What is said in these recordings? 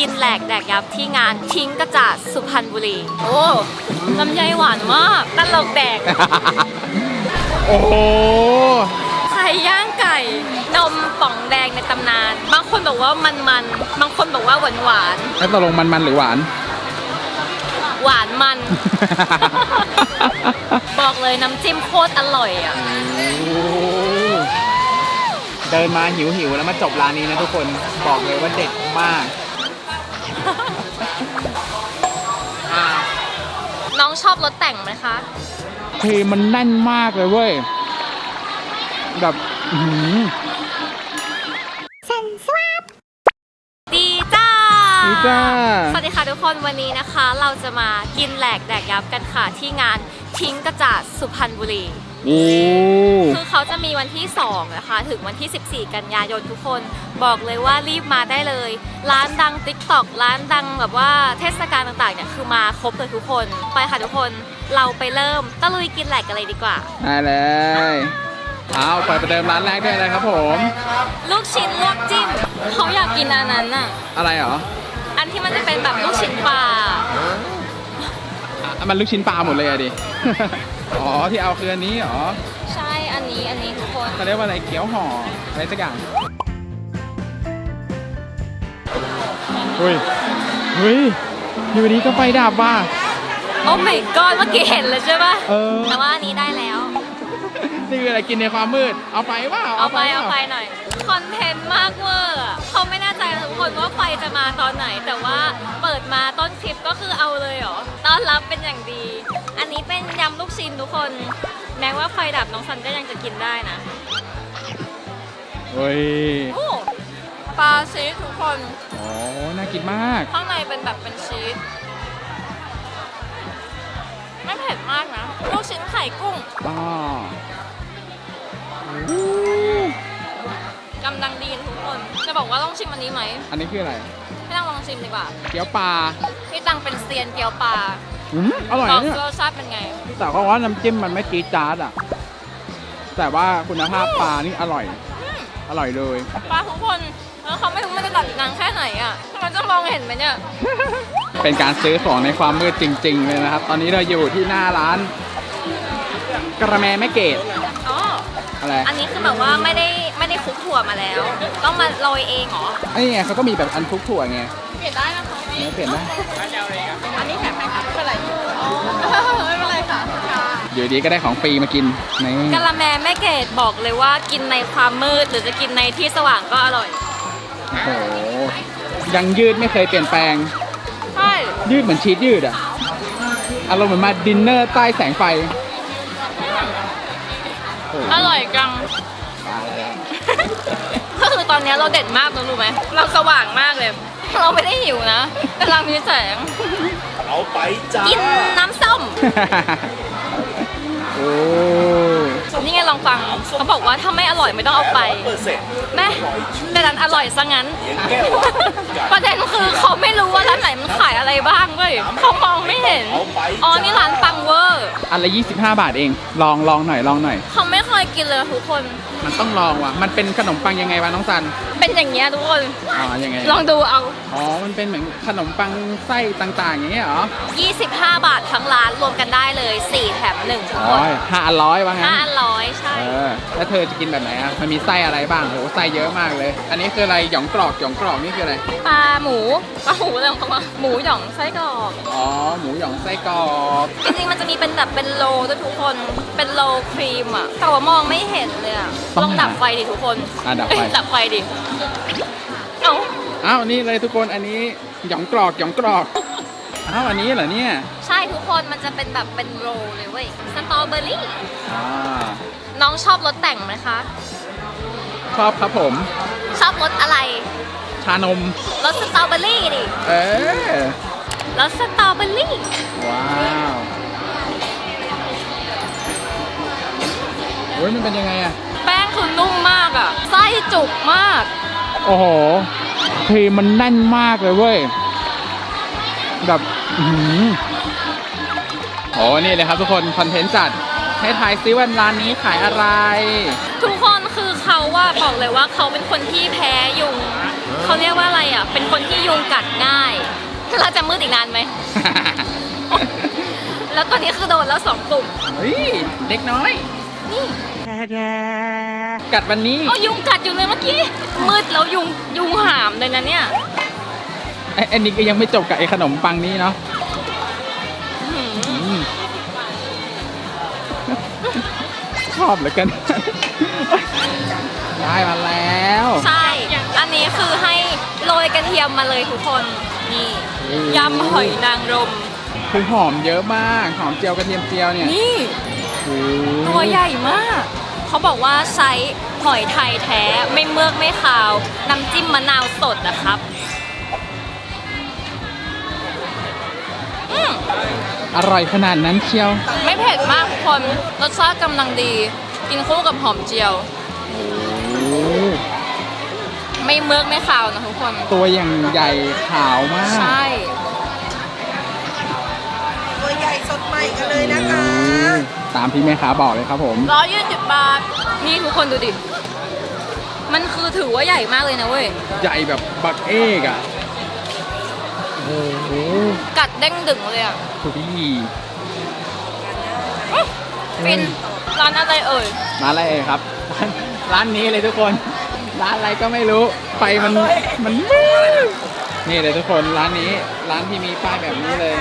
กินแหลกแดกยับที่งานทิ้งกระจาดสุพรรณบุรี โอ้ลำไยหวานมากตลกแดก โอ้โหไข่ย่างไก่ นมป่องแดงในตำนาน บางคนบอกว่ามันมันๆบางคนบอกว่าหวานหวานแล้วตกลงมันมันๆหรือหวานๆหวานมัน บอกเลยน้ำจิ้มโคตรอร่อยอะ เดินมาหิวหิวๆแล้วมาจบร้านนี้นะทุกคนบอกเลยว่าเด็ดมาก น้องชอบรถแต่งไหมคะ เพลงมันแน่นมากเลยเว้ย แบบอื้อหือดีจ้าดีจ้า สวัสดีค่ะทุกคนวันนี้นะคะ เราจะมากินแหลกแดกยับกันค่ะที่งานทิ้งกระจาดสุพรรณบุรี โอ้คือเขาจะมีวันที่2นะคะถึงวันที่ 14 กันยายนทุกคนบอกเลยว่ารีบมาได้เลย ร้านดัง t ิ k t o k ร้านดังแบบว่าเทศกาลต่างๆเนี่ยคือมาครบเลยทุกคนไปค่ะทุกคนเราไปเริ่มตะลุยกินแหลกกันเลยดีกว่าได้เลยเอาเปิดประเดิมร้านแรกได้เลยครับผม ลูกชิ้นลวกจิ้มเขาอยากกินอันนั้นอะอะไรเหรออันที่มันจะเป็นแบบลูกชิ้นปลาอะมันลูกชิ้นปลาหมดเลยอะดิ อ๋อที่เอาคืออันนี้เหรอใช่อันนี้อันนี้ทุกคนเขาเรียกว่าอะไรเกี๊ยวห่ออะไรสักอย่างเฮ้ยเฮ้ยอยู่ดีก็ไฟดับว่ะโอ้ my god เมื่อกี้เห็นเลยใช่ปะเออแต่ว่าอันนี้ได้แล้ว นี่คืออะไรกินในความมืด เอาไปว่าเอาไปเอาไปหน่อยคอนเทนต์มากเวอร์อะเขาไม่แน่ใจนะทุกคนว่าไฟจะมาตอนไหน แต่ว่าเปิดมาต้นคลิปก็คือเอาเลยเหรอต้อนรับเป็นอย่างดี อันนี้เป็นยำลูกชิ้นทุกคน แม้ว่าไฟดับน้องซันก็ยังจะกินได้นะเฮ้ยโอ้ปลาชีสทุกคนอ๋อน่ากินมาก ข้างในเป็นแบบเป็นชีสไม่เผ็ดมากนะลูกชิ้นไข่กุ้งอ๋อกำลังดีทุกคน จะบอกว่าต้องชิมอันนี้ไหม อันนี้คืออะไรพี่ตังลองชิมดีกว่า เกี๊ยวปลา พี่ตังเป็นเซียนเกี๊ยวปลา อืมอร่อยลอนะงเนี่ยรสชาติเป็นไง แต่ก็ว่าน้ำจิ้มมันไม่จี๊ดจ๊าดอะ แต่ว่าคุณภาพปลานี่อร่อย อร่อยเลย ปลาทุกคนแล้วเขาไม่รู้มันจะตัดนานแค่ไหนอะมันจะมองเห็นไหมเนี่ย เป็นการซื้อของในความมืดจริง ๆ เลยนะครับ ตอนนี้เราอยู่ที่หน้าร้าน กระแมแม่เกดอ๋อ อะไร อันนี้คือแบบว่าไม่ได้ไม่ได้คลุกถั่วมาแล้ว ต้องมาโรยเองเหรอไอ้เนี่ยเขาก็มีแบบอันทุกถั่วไง เปลี่ยนได้นะคะเนื้อเปลี่ยนได้อันนี้แถ อยู่ดีก็ได้ของฟรีมากินนี่กะละแมแม่เกดบอกเลยว่ากินในความมืดหรือจะกินในที่สว่างก็อร่อย โอ้โหยังยืดไม่เคยเปลี่ยนแปลง ใช่ ยืดเหมือนชีสยืดอะอารมณ์เหมือนมาดินเนอร์ใต้แสงไฟโโหอร่อยจัง ตายแล้วก็คือตอนนี้เราเด็ดมากนะรู้ไหม เราสว่างมากเลย เราไม่ได้หิวนะกำลังมีแสง เอาไปจ้ากินน้ำส้ม โอ้ นี่ไงลองฟังเขาบอกว่าถ้าไม่อร่อยไม่ต้องเอาไปเปอร์เซ็นต์แม่แต่ร้านอร่อยซะงั้นเสียงแก้วประเด็นคือเขาไม่รู้ว่าร้านไหนมันขายอะไรบ้างเว้ยเขามองไม่เห็นอ๋อนี่ร้านปังเวอร์อันละ25 บาทเอง ลองลองหน่อยลองหน่อย เขาไม่เคยกินเลยทุกคน มันต้องลองว่ะ มันเป็นขนมปังยังไงวะน้องซัน เป็นอย่างเงี้ยทุกคนอ๋อยังไง ลองดูเอา อ๋อ มันเป็นเหมือนขนมปังไส้ต่างๆ อย่างเงี้ยเหรอ 25 บาททั้งร้านรวมกันได้เลย 4 แถม1ทุกอ๋คอนห้าอันร้อยว่างั้นห้าอันร้อยใช่เออ แล้วเธอจะกินแบบไหนอะ มันมีไส้อะไรบ้างโหไส้เยอะมากเลย อันนี้คืออะไรหยองกรอกหยองกรอกนี่คืออะไร ปลาหมูปลาหมูอะไรของเขาวะหมูหย่องไส้กรอกอ๋อ หมูหยองไส้กรอกจริงๆมันจะมีเป็นแบบเป็นโลด้วยทุกคนเป็นโลครีมอะแต่ว่ามองไม่เห็นเลยอะลองดับไฟดิทุกคนอะดับไฟ เอ้ยดับไฟดิเอ้าอ้าวนี่เลยทุกคนอันนี้หยองกรอกหยองกรอกอ้าวอันนี้เหรอเนี่ย ใช่ทุกคนมันจะเป็นแบบเป็นโรลเลยเว้ยสตรอเบอรี่อ่าน้ องชอบรสแต่งไหมคะ ชอบครับผม ชอบรสอะไร ชานมรสสตรอเบอรี่ดิ เออรสสตรอเบอรี่ ว้าวโอ้ยมันเป็นยังไงอะแป้งคือนุ่มมากอะไส้จุกมาก โอ้โหครีมมันแน่นมากเลยเว้ย แบบ อื้อหือโอ้นี่เลยครับทุกคน คอนเทนต์จัด ให้ทายซิว่าร้านนี้ขายอะไร ทุกคนคือเขาว่าบอกเลยว่าเขาเป็นคนที่แพ้ยุงเขเขาเรียกว่าอะไรอะ เป็นคนที่ยุงกัดง่ายเราจะมืดอีกนานไหม แล้วตอนนี้คือโดนแล้วสองกลุ่มเฮ้ยเด็กน้อย นี่กัดวันนี้เอายุงกัดอยู่เลยเมื่อกี้ มืดแล้วยุงยุงหามเลยนะเนี่ยไอ้อันนี้ก็ยังไม่จบกับไอ้ขนมปังนี้เนาะ อบเหลือเกิน ได้มาแล้ว ใช่ อันนี้คือให้โรยกระเทียมมาเลยทุกคน นี่อืมยำหอยนางรม คือหอมเยอะมาก หอมเจียวกระเทียมเจียวเนี่ยนี่ โอ้ตัวใหญ่มาก เขาบอกว่าใช้หอยไทยแท้ไม่เมือกไม่ขาว น้ำจิ้มมะนาวสดนะครับอืมอร่อยขนาดนั้นเชียว ไม่เผ็ดมากทุก คนรสชาติกำลังดี กินคู่กับหอมเจียวโอ้ไม่เมือกไม่ขาวนะทุกคน ตัวอย่างใหญ่ขาวมาก ใช่ ตัวใหญ่สดใหม่กันเลยนะคะ ตามที่แม่ค้าบอกเลยครับผม ร้อยยี่สิบบาท นี่ทุกคนดูดิ มันคือถือว่าใหญ่มากเลยนะเว้ย ใหญ่แบบบักเอกอะโอ้โหกัดเด้งดึงเลยอะทุกที่อื้อ ฟินร้านอะไรเอ่ย ร้านอะไรเอ่ยครับ ร้านร้านนี้เลยทุกคน ร้านอะไรก็ไม่รู้ไฟมันมันมืดนี่เลยทุกคนร้านนี้ร้านที่มีป้ายแบบนี้เลย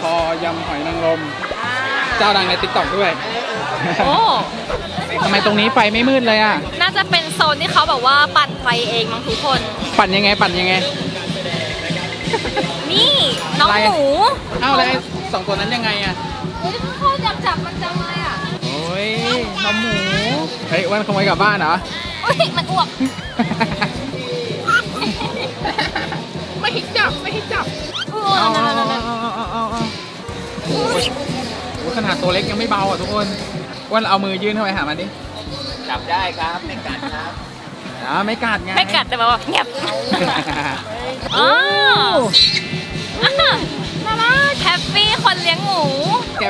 พอยำหอยนางรมเจ้าดังในติ๊กต็อกด้วยโอ้ ทำไมตรงนี้ไฟไม่มืดเลยอะ น่าจะเป็นโซนที่เขาแบบว่าปั่นไฟเองมั้งทุกคน ปั่นยังไงปั่นยังไง นี่ น้องอะไรหมู เอ้าแล้วไอ้ สองตัวนั้นยังไงอะเฮ้ยเขาอยากจับมันจังเลยอะโอ้ยน้องหมูเฮ้ยอ้วันขโมยกลับบ้านเหรอเฮ้ยมันอ้วกไม่ให้จับไม่ให้จับเอเอาอเอานั่นเอาๆๆเอาเอาเอาเอาโอ้ยโอ้ยขนาดตัวเล็กยังไม่เบาอะทุกคนอ้วันเอามือยื่นเข้าไปหามันดิจับได้ครับไม่กัดครับอ๋อไม่กัดไงๆไม่กัดแต่แบบว่าเงียบ อ๋อ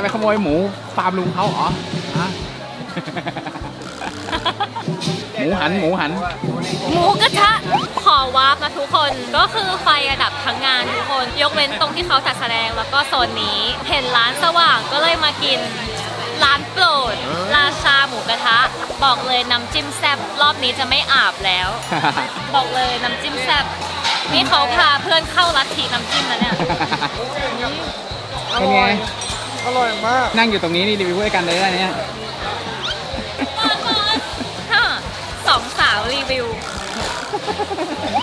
ไปขโมยหมูฟาร์มลุงเขาเหรอฮะ หมูหันหมูหัน หมูกระทะขอวาร์ปนะทุกคนก็คือไฟระดับทั้งงานทุกคน ยกเว้นตรงที่เขาจัดแสดงแล้วก็โซนนี้ เห็นร้านสว่างก็เลยมากิน ร้านโปรด ราชาหมูกระทะ บอกเลยน้ำจิ้มแซ่บรอบนี้จะไม่อาบแล้ว บอกเลยน้ำจิ้มแซ่บนี่เขาพาเพื่อนเข้าลัทธิน้ำจิ้มแล้วเนี่ย เป็นไง อร่อยมาก นั่งอยู่ตรงนี้นี่รีวิวด้วยกันเลยนะเนี่ยฮะสองสาวรีวิวทุกค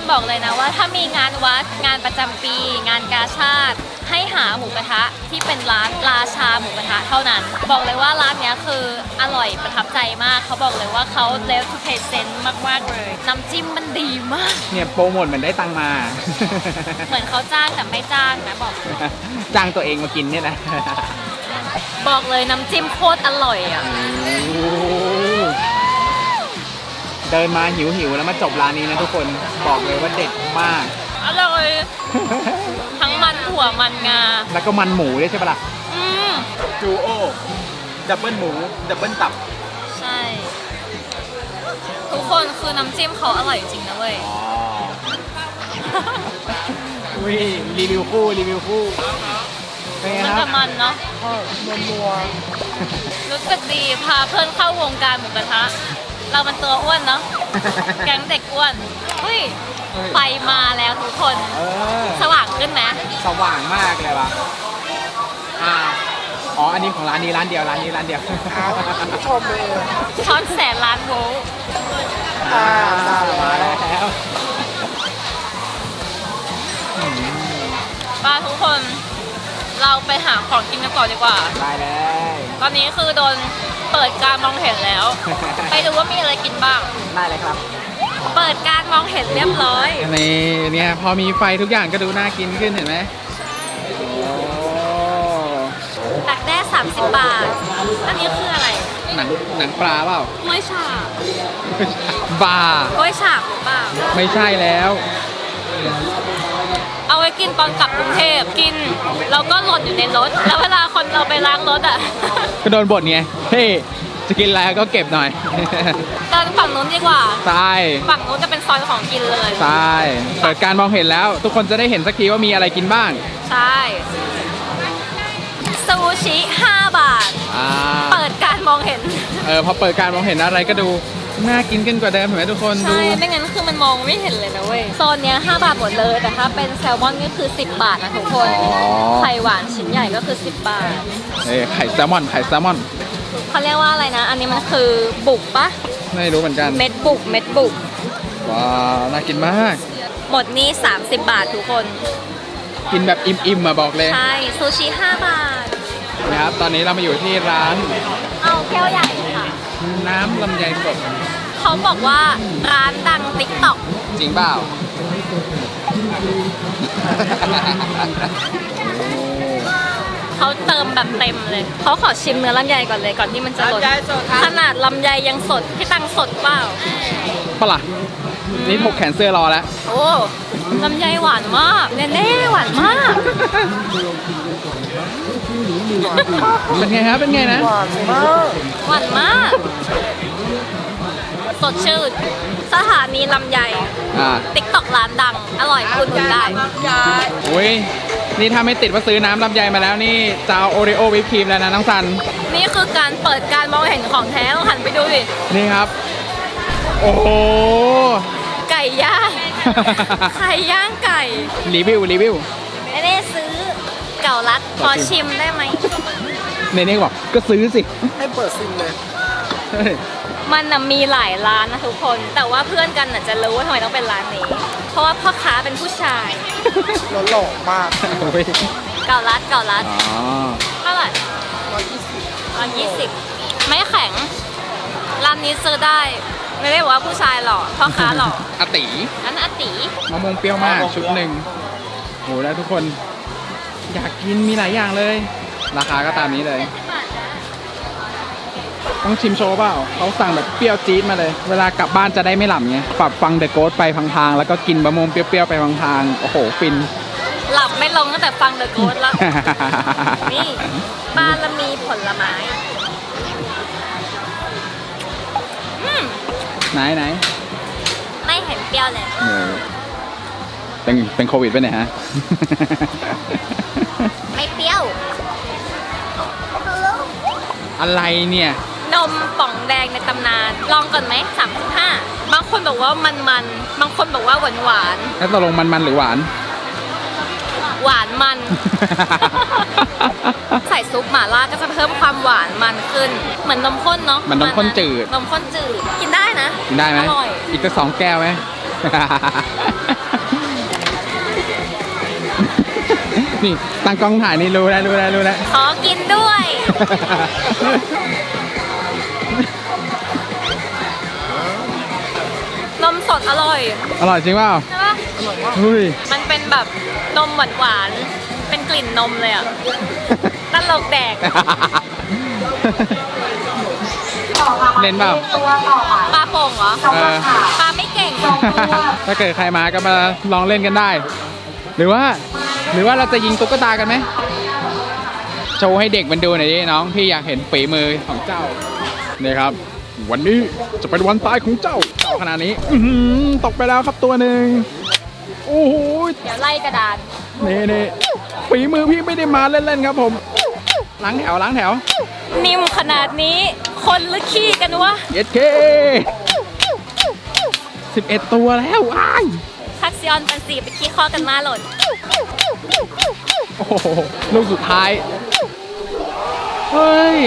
นบอกเลยนะว่าถ้ามีงานวัดงานประจำปี งานกาชาติ ให้หาหมูกระทะที่เป็นร้านราชาหมูกระทะเท่านั้น บอกเลยว่าร้านเนี้ยคืออร่อยประทับใจมาก เขาบอกเลยว่าเขาเลฟทูเพเซนต์มากๆเลยน้ำจิ้มมันดีมาก เนี่ยโปรโมทเหมือนได้ตังค์มา เหมือนเขาจ้างแต่ไม่จ้างนะบอกเลยจ้างตัวเองมากินเนี่ยนะบอกเลยน้ำจิ้มโคตรอร่อยอะ เดินมาหิวหิวๆแล้วมาจบร้านนี้นะทุกคนบอกเลยว่าเด็ดมาก อร่อยทั้งมันถั่วมันงา แล้วก็มันหมูด้วยใช่ปะล่ะอืมจูโอดับเบิลหมูดับเบิลตับใช่ ทุกคนคือน้ำจิ้มเขาอร่อยจริงนะเว้ยอ๋ออุ้ยรีวิวคู่รีวิวคู่เป็นไงมันครักับบมันเนาะ นัวรู้สึกดีพาเพื่อนเข้าวงการหมูกระทะ เรามันตัวอ้วนเนาะ แก๊งเด็กอ้วนอุ้ยไฟมาแล้วทุกคน เออสว่างขึ้นไหมสว่างมากเลยว่ะอ่าอ๋ออันนี้ของร้านนี้ร้านเดียวร้านนี้ร้านเดียวชมเลย ช้อนแสนล้านโวลต์อ่ามาแล้วป้าทุกคน เราไปหาของกินกันก่อนดีกว่า ได้เลยตอนนี้คือโดน เปิดการมองเห็นแล้ว ไปดูว่ามีอะไรกินบ้าง ได้เลยครับ เปิดการมองเห็นเรียบร้อย นี่เนี่ยพอมีไฟทุกอย่างก็ดูน่ากินขึ้นเห็นไหมโอ้ตักแด้30 บาท อันนี้คืออะไรหนังหนังปลาเปล่ากล้วยฉาบบากล้วยฉาบหรือเปล่าไม่ใช่แล้ว เอาไว้กินตอนกลับกรุงเทพกิน แล้วก็หล่นอยู่ในรถ แล้วเวลาคนเราไปล้างรถอะ ก็โดนบทไงเฮ้จะกินอะไรก็เก็บหน่อย เดินฝั่งนู้นดีกว่า ใช่ฝั่งนู้นจะเป็นซอยของกินเลย ใช่เปิดการมองเห็นแล้ว ทุกคนจะได้เห็นสักทีว่ามีอะไรกินบ้าง ใช่ซูชิ 5 บาท อ่า เปิดการมองเห็น เออพอเปิดการมองเห็นอะไรก็ดู น่ากินกันกว่าเดิมเห็นไหมทุกคนดู ใช่ ไม่งั้นคือมันมองไม่เห็นเลยนะเว้ย โซนเนี้ย5บาทหมดเลย แต่ถ้าเป็นแซลมอนก็คือ 10 บาทนะทุกคน อ๋อ ไข่หวานชิ้นใหญ่ก็คือ 10 บาท เอ้ยไข่แซลมอนไข่แซลมอนเขาเรียกว่าอะไรนะ อันนี้มันคือบุกปะ ไม่รู้เหมือนกันเม็ดบุก เม็ดบุก ว้าวน่ากินมาก หมดนี่ 30 บาททุกคน กินแบบอิ่มๆมาบอกเลยใช่ ซูชิ 5 บาท นะครับตอนนี้เรามาอยู่ที่ร้านเอาแก้วใหญ่ค่ะ น้ำลำไยสด เขาบอกว่าร้านดังติ๊กต็อกจริงเปล่า เขาเติมแบบเต็มเลยเขาขอชิมเนื้อลำไยก่อนเลยก่อนที่มันจะหล่นลำไยสดครับ ขนาดลำไยยังสดพี่ตังสดเปล่าปะล่ะนี่ถกแขนเสื้อรอแล้ว โอ้ลำไยหวานมากเน่ๆหวานมาก เป็นไงครับเป็นไงนะ หวานมากหวานมากส ดชื่น สถานีลำไยอ่าติ๊กต็อกร้านดัง อร่อยคุณคุณได้ยายอุ้ยนี่ถ้าไม่ติดว่าซื้อน้ำลำไยมาแล้วนี่จะเอาโอริโอวิปครีมแล้วนะน้องซัน นี่คือการเปิดการมองเห็นของแท้ต้องหันไปดูดินี่ครับ โอ้โห ไก่ย่าง ไข่ย่างไก่รีวิวรีวิว ไม่ได้ซื้อเก่ารัดขอชิมได้ไหม ในนี้บอกก็ซื้อสิ ให้เปิดซิมเลยเฮ้ย มันน่ะมีหลายร้านนะทุกคน แต่ว่าเพื่อนกันน่ะจะรู้ว่าทำไมต้องเป็นร้านนี้ เพราะว่าพ่อค้าเป็นผู้ชายแล้วหล่อมากโอ้ยเก่ารัดเก่ารัดอ๋อเท่าไหร่ร้อยยี่สิบร้อยยี่สิบไม่แข็ง ร้านนี้ซื้อได้ ไม่ได้บอกว่าผู้ชายหล่อพ่อค้าหล่ออาติอันอาติมะม่วงเปรี้ยวมากชุดหนึ่งโหแล้วทุกคน อยากกินมีหลายอย่างเลย ราคาก็ตามนี้เลย ต้องชิมโชว์เปล่าเขาสั่งแบบเปรี้ยวจี๊ดมาเลย เวลากลับบ้านจะได้ไม่หลับไงปรับฟังเดอะโกสไปพังทางๆแล้วก็กินมะม่วงเปรี้ยวๆไปพังทางๆโอ้โหฟิน หลับไม่ลงตั้งแต่ฟังเดอะโกสแล้ว นี่บารมีผลไม้อืมไหนไหนไม่เห็นเปรี้ยวเลย เออเป็นเป็นโควิดไปเนี่ยฮะ ไม่เปรี้ยว อะไรเนี่ย นมป่องแดงในตำนาน ลองก่อนไหมสามห้าบางคนบอกว่ามันมันๆบางคนบอกว่าหวานหวานแล้วตกลงมันมันๆหรือหวานๆหวานมัน ใส่ซุปหม่าล่าก็จะเพิ่มความหวานมันขึ้น เหมือนนมข้นเนาะเหมือนนมข้นจืด นมข้นจืด กินได้นะกินได้ไหมอร่อย อีกสักสองแก้วไหม นี่ตั้งกล้องถ่ายนี่รู้แล้วรู้แล้วรู้แล้ว ขอกินด้วย อร่อยอร่อยจริงเปล่าใช่ปะเฮ้ย มันเป็นแบบนมหวานหวานๆเป็นกลิ่นนมเลยอะตลกแดกเล่นเปล่า ปลาโป่งเหรอเออ ปลาไม่เก่งถ้าเกิดใครมาก็มาลองเล่นกันได้ หรือว่า หรือว่าเราจะยิงตุ๊กตากันไหมโชว์ให้เด็กมันดูหน่อยดิน้องพี่อยากเห็นฝีมือของเจ้านี่ครับ วันนี้จะเป็นวันตายของเจ้าเจ้าขนาดนี้ อื้อหือตกไปแล้วครับตัวหนึ่งโอ้โหเดี๋ยวไล่กระดาน นี่นี่ฝีมือพี่ไม่ได้มาเล่นๆครับผมล้างแถวล้างแถวนิ่มขนาดนี้ คนหรือขี้กันวะเย็ดเคสิบเอ็ดตัวแล้วอ้ายคักซิออนปันสีไปขี้ข้อกันมาหล่นโอ้โหลูกสุดท้าย เฮ้ย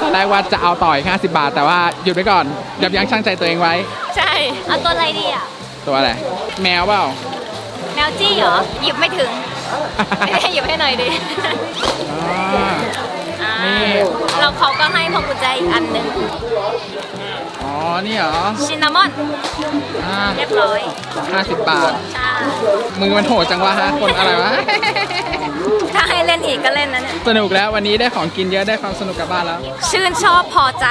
ตอนแรกว่าจะเอาต่อย50 บาท แต่ว่าหยุดไว้ก่อนยับยั้งชั่งใจตัวเองไว้ ใช่ เอาตัวอะไรดีอะ ตัวอะไร แมวเปล่า แมวจี้เหรอ หยิบไม่ถึง หยิบให้หน่อยดิอ่าอ่านี่เราเขาก็ให้พวงกุญแจอีกอันหนึ่งอ๋อ นี่เหรอ ชินนามอน อ่าเรียบร้อย 50 บาท ใช่ มือมันโหดจังวะฮะคนอะไรวะ ถ้าให้เล่นอีกก็เล่นนะเนี่ย สนุกแล้ววันนี้ได้ของกินเยอะได้ความสนุกกลับบ้านแล้ว ชื่นชอบพอใจ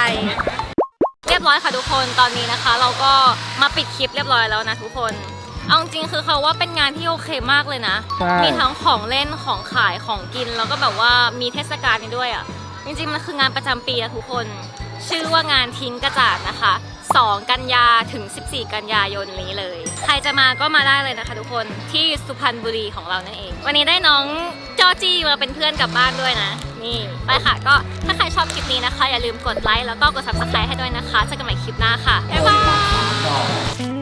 เรียบร้อยค่ะทุกคนตอนนี้นะคะ เราก็มาปิดคลิปเรียบร้อยแล้วนะทุกคน เอาจริงๆคือเขาว่าเป็นงานที่โอเคมากเลยนะ ใช่ มีทั้งของเล่นของขายของกิน แล้วก็แบบว่ามีเทศกาลนี้ด้วยอะ จริงๆมันคืองานประจำปีนะทุกคน ชื่อว่างานทิ้งกระจาดนะคะ 2 กันยาถึง 14 กันยายนนี้เลย ใครจะมาก็มาได้เลยนะคะทุกคนที่สุพรรณบุรีของเรานั่นเอง วันนี้ได้น้องจอจี้มาเป็นเพื่อนกลับบ้านด้วยนะ นี่ไปค่ะก็ถ้าใครชอบคลิปนี้นะคะ อย่าลืมกดไลค์แล้วก็กด subscribe ให้ด้วยนะคะเจอกันใหม่คลิปหน้าค่ะบ๊าย